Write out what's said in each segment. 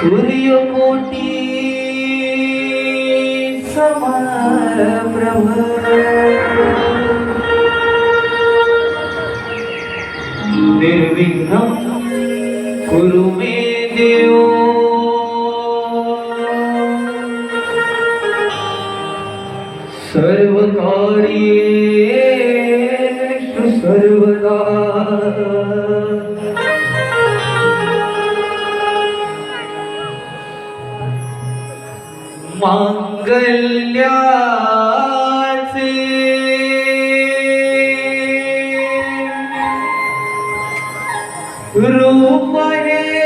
सूर्यकोटी समप्रभ निर्विघ्नं कुरु मे देव। सर्वकार्ये मांगल्याचे. रूप हे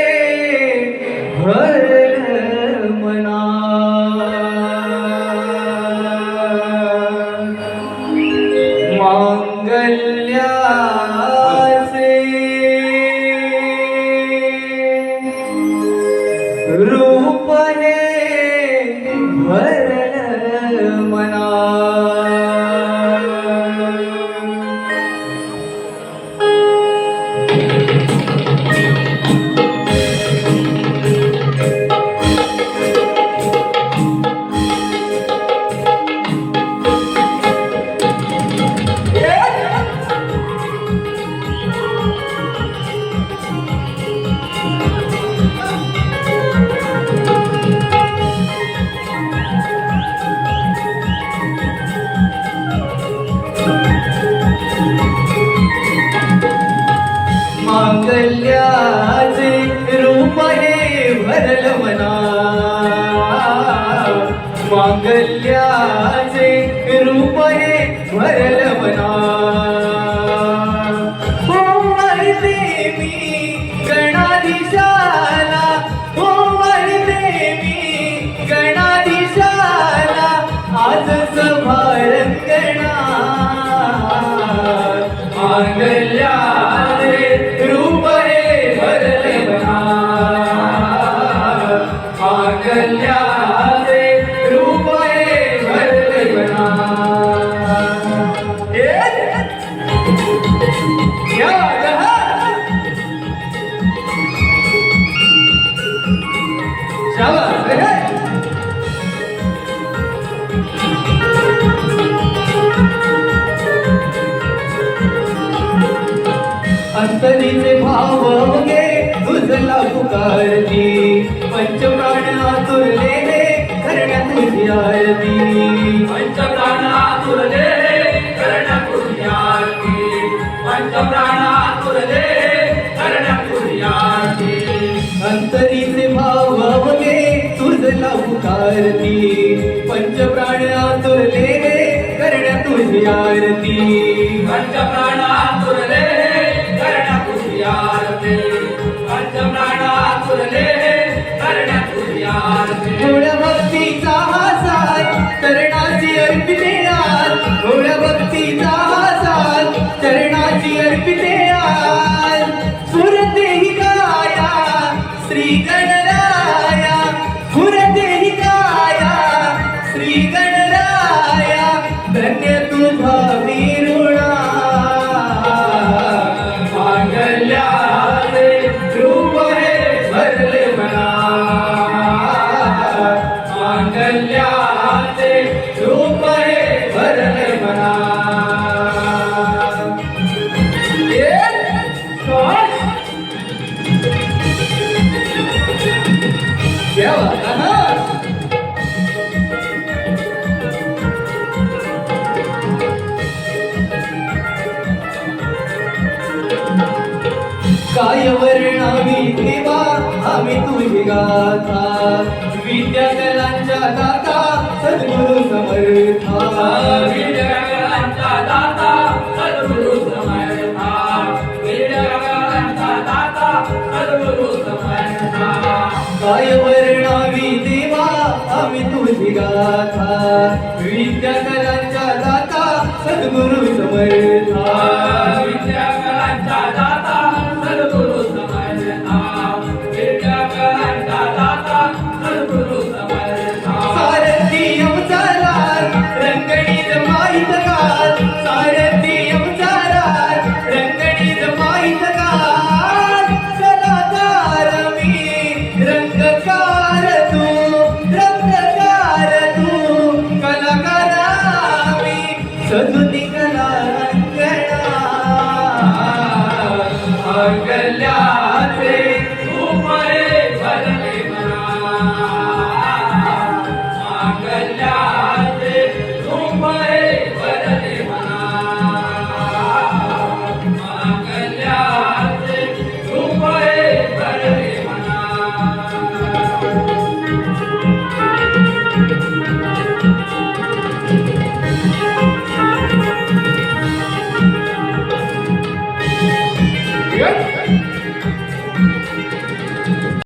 भरल मना. मांगल्याचे. रूप हे भरल मांगल्याचे रूप हे भरल मना हो मरते मी गणाधीशाला हो मरते मी गणाधीशाला आज सभारंगणा मांगल्याचे रूप हे भरले मना मांगल्याचे अंतरीचे भाव गे तुझला पुकारती. पंचप्राण आतुरलेले करण्यात तुझी आरती पंचप्राण पुकारती पंचप्राण आतुरलेले करण्यात तुझी आरती. पंचप्राण आतुरले करण्या तुझी आरती. पंचप्राण आतुरले करण्या तुझी आरती काय वर्णावी देवा आम्ही तुझी गाथा. विद्या कलांच्या दाता सद्गुरु समर्था. विजयाचा दाता सद्गुरु समर्था. विजयाचा दाता सद्गुरु समर्था. काय वर्णावी देवा आम्ही तुझी गाथा. विद्या कलांच्या दाता सद्गुरु समर्था. कल्याचे